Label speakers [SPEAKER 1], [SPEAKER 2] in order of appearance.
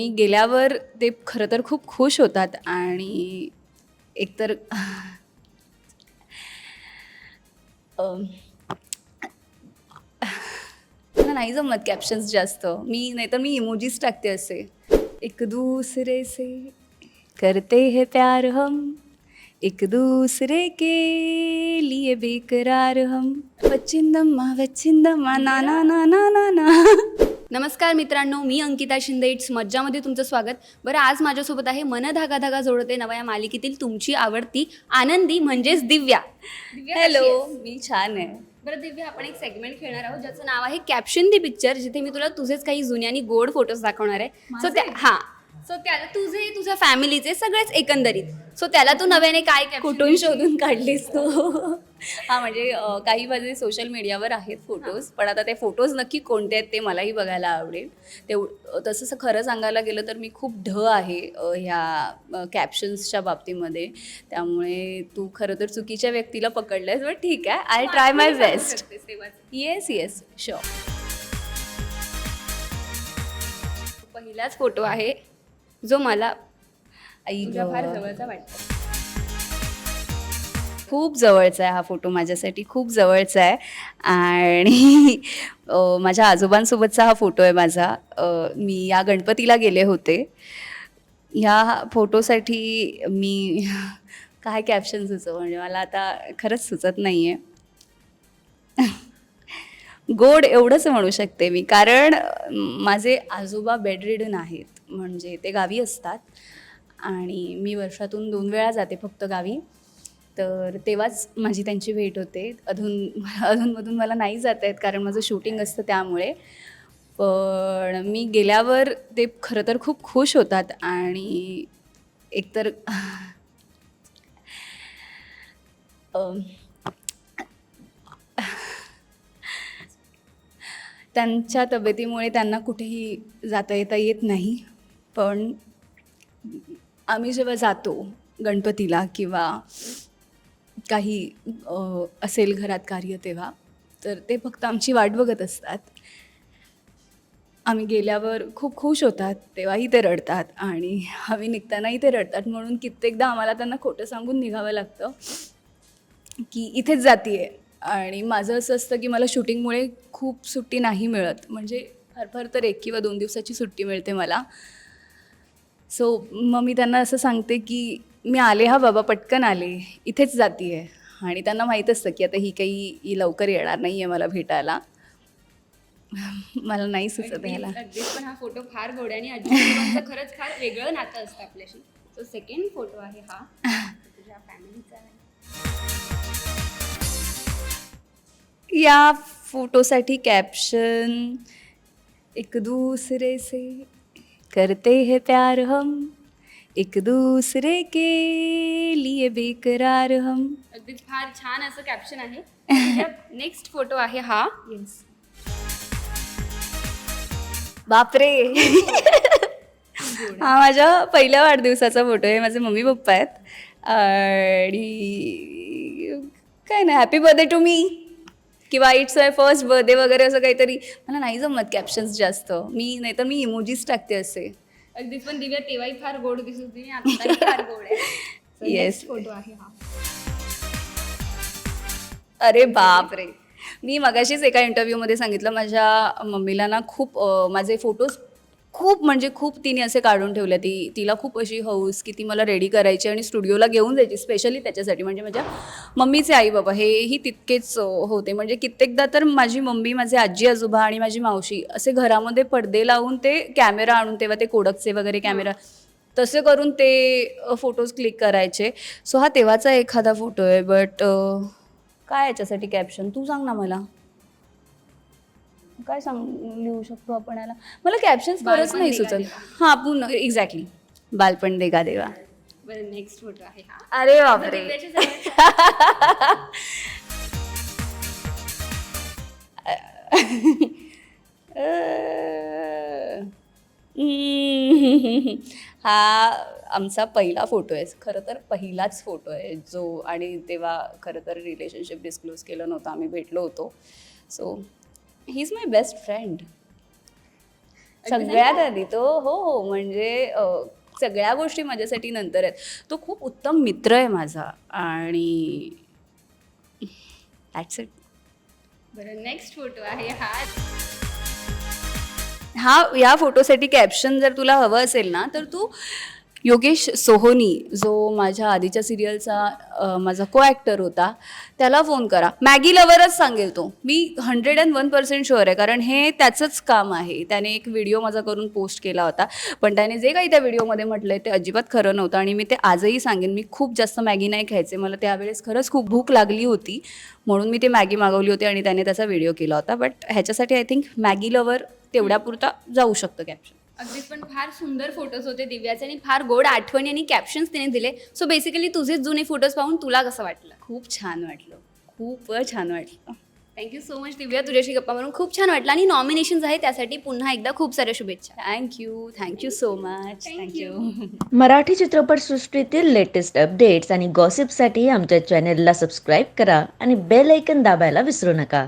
[SPEAKER 1] मी गेल्यावर ते खरं तर खूप खुश होतात आणि एकतर अम, मला नाही जमत कॅप्शन्स जास्त. मी नाहीतर मी इमोजीस टाकते असे. एक दुसरे से करते हे प्यार हम. एक दूसरे के लिए बेकरार हम. वचिंदम्मा वचिंदम्मा ना ना ना ना ना ना. नमस्कार मित्रांनो मी अंकिता शिंदे. इट्स मज्जामध्ये तुमचं स्वागत. बरं आज माझ्यासोबत आहे मन धागा धागा जोडते नवा या मालिकेतील तुमची आवडती आनंदी म्हणजेच दिव्या. हॅलो मी छान आहे. बरं दिव्या आपण एक सेगमेंट खेळणार आहोत ज्याचं नाव आहे कॅप्शन दी पिक्चर जिथे मी तुला तुझेच काही जुने आणि गोड फोटोज दाखवणार आहे. सो त्या हां. सो त्याला तुझे तुझ्या फॅमिलीचे सगळेच एकंदरीत. सो त्याला तू नव्याने काय कुठून शोधून काढलीस तू? हा म्हणजे अं, काही माझे सोशल मीडियावर आहेत फोटोज पण आता ते फोटोज नक्की कोणते आहेत ते मलाही बघायला आवडेल. तेव तसं खरं सांगायला गेलं तर मी खूप ढ आहे अं, ह्या कॅप्शन्सच्या बाबतीमध्ये. त्यामुळे तू खरं तर चुकीच्या व्यक्तीला पकडलंयस बट ठीक आहे. I try my best yes yes sure पहिलाच फोटो आहे. जो मला आई
[SPEAKER 2] तुझ्या फार. जवळचा वाटतो.
[SPEAKER 1] खूप जवळचा आहे हा फोटो माझ्यासाठी खूप जवळचा आहे. आणि माझ्या आजोबांसोबतचा हा फोटो आहे माझा. मी या गणपतीला गेले होते. ह्या फोटोसाठी मी काय कॅप्शन सुचव? म्हणजे मला आता खरंच सुचत नाही आहे गोड एवढंच म्हणू शकते मी. कारण माझे आजोबा बेडरिडन आहेत. म्हणजे ते गावी असतात. आणि मी वर्षातून दोन वेळा जाते फक्त गावी. तर तेव्हाच माझी त्यांची भेट होते. अधून अधूनमधून मला नाही जाता येत कारण माझं शूटिंग असतं त्यामुळे. पण मी गेल्यावर ते खरं तर खूप खुश होतात. आणि एकतर त्यांच्या तब्येतीमुळे त्यांना कुठेही जाता येता येत नाही. पण आम्ही जेव्हा जातो गणपतीला किंवा काही असेल घरात कार्य तेव्हा तर ते फक्त आमची वाट बघत असतात. आम्ही गेल्यावर खूप खुश होतात तेव्हाही ते रडतात आणि आम्ही निघतानाही ते रडतात. म्हणून कित्येकदा आम्हाला त्यांना खोटं सांगून निघावं लागतं की इथेच जाते आणि माझं असं असतं की मला शूटिंगमुळे खूप सुट्टी नाही मिळत. म्हणजे फार फार तर एक किंवा दोन दिवसाची सुट्टी मिळते मला. सो मग मी त्यांना असं सांगते की मी आले हा बाबा पटकन आले इथेच जाते आहे आणि त्यांना माहीत असतं की आता ही काही ही लवकर येणार नाही आहे मला भेटायला. मला नाही सुचत
[SPEAKER 2] अगदीच, पण हा फोटो फार गोड आणि खरंच फार वेगळं नातं असतं आपल्याशी. सो सेकंड फोटो आहे हा. तुझ्या फॅमिलीचा
[SPEAKER 1] या फोटोसाठी कॅप्शन एक दूसरे से करते हैं प्यार हम एक दूसरे के लिए बेकरार हम.
[SPEAKER 2] अगदीच फार छान असं कॅप्शन आहे. नेक्स्ट फोटो आहे हा.
[SPEAKER 1] येस बापरे. हा माझ्या पहिल्या वाढदिवसाचा फोटो आहे. माझे मम्मी पप्पा आहेत. आणि काय नाही हॅपी बर्थडे टू मी किंवा इट्स माय फर्स्ट बर्थडे वगैरे असं काहीतरी मला नाही जमत कॅप्शन्स जास्त. मी नाहीतर मी इमोजीज टाकते असे.
[SPEAKER 2] अगदीच पण दिव्या तेव्हाही फार गोड दिसत होती. आणि फार गोड आहे.
[SPEAKER 1] Yes.
[SPEAKER 2] फोटो आहे हा.
[SPEAKER 1] अरे बाप रे. मी मगाशीच एका इंटरव्ह्यूमध्ये सांगितलं माझ्या मम्मीला ना खूप अ, माझे फोटोज खूप म्हणजे खूप तिने असे काढून ठेवले. ती तिला खूप अशी हौस की ती मला रेडी करायची आणि स्टुडिओला घेऊन जायची स्पेशली त्याच्यासाठी. म्हणजे माझ्या मम्मीचे आई बाबा हेही तितकेच होते. म्हणजे कित्येकदा तर माझी मम्मी माझे आजी आजोबा आणि माझी मावशी असे घरामध्ये पडदे लावून ते कॅमेरा आणून तेव्हा ते कोडकचे वगैरे कॅमेरा तसे करून ते फोटोज क्लिक करायचे. सो हा तेव्हाचा एखादा फोटो आहे. बट काय याच्यासाठी कॅप्शन तू सांग ना मला. काय सांग लिहू शकतो आपण याला? मला कॅप्शन्स खरंच नाही सुचत. हां पुन्हा एक्झॅक्टली बालपण देगा देवा.
[SPEAKER 2] बरं नेक्स्ट फोटो आहे हा.
[SPEAKER 1] अरे बापरे. हा आमचा पहिला फोटो आहे. खरं तर पहिलाच फोटो आहे जो आणि तेव्हा खरं तर रिलेशनशिप डिस्क्लोज केलं नव्हतं. आम्ही भेटलो होतो. So he is my best friend सगळ्यात आधी तो हो हो म्हणजे सगळ्या गोष्टी माझ्यासाठी नंतर आहेत. तो खूप उत्तम मित्र आहे माझा आणि दॅट्स इट
[SPEAKER 2] बरं नेक्स्ट फोटो आहे हा.
[SPEAKER 1] हा या फोटोसाठी कॅप्शन जर तुला हवं असेल ना तर तू योगेश सोहोनी जो माझ्या आधीच्या सिरियलचा माझा को ॲक्टर होता त्याला फोन करा. मॅगी लवरच सांगेल तो. मी hundred and one percent sure आहे कारण हे त्याचंच काम आहे. त्याने एक व्हिडिओ माझा करून पोस्ट केला होता. पण त्याने जे काही त्या व्हिडिओमध्ये म्हटलं ते अजिबात खरं नव्हतं आणि मी ते आजही सांगेन. मी खूप जास्त मॅगी नाही खायचे. मला त्यावेळेस खरंच खूप भूक लागली होती. म्हणून मी ते मॅगी मागवली होती आणि त्याने त्याचा व्हिडिओ केला होता. बट ह्याच्यासाठी आय थिंक मॅगी लवर तेवढ्यापुरता जाऊ शकतं कॅप्शन
[SPEAKER 2] अगदीच पण फार सुंदर फोटोज होते दिव्याचे आणि फार गोड आठवणी आणि कॅप्शन्स तिने दिले. सो बेसिकली तुझेच जुने फोटोज पाहून तुला कसं वाटलं?
[SPEAKER 1] खूप छान वाटलं. खूप छान वाटलं.
[SPEAKER 2] Thank you so much Divya. तुझ्याशी गप्पा मारून खूप छान वाटलं. आणि नॉमिनेशन्स आहे त्यासाठी पुन्हा एकदा खूप साऱ्या शुभेच्छा.
[SPEAKER 1] Thank you thank you so much thank you
[SPEAKER 3] Marathi चित्रपटसृष्टीतील लेटेस्ट अपडेट्स आणि गॉसिपसाठी आमच्या चॅनेलला सबस्क्राईब करा आणि बेल ऐकन दाबायला विसरू नका.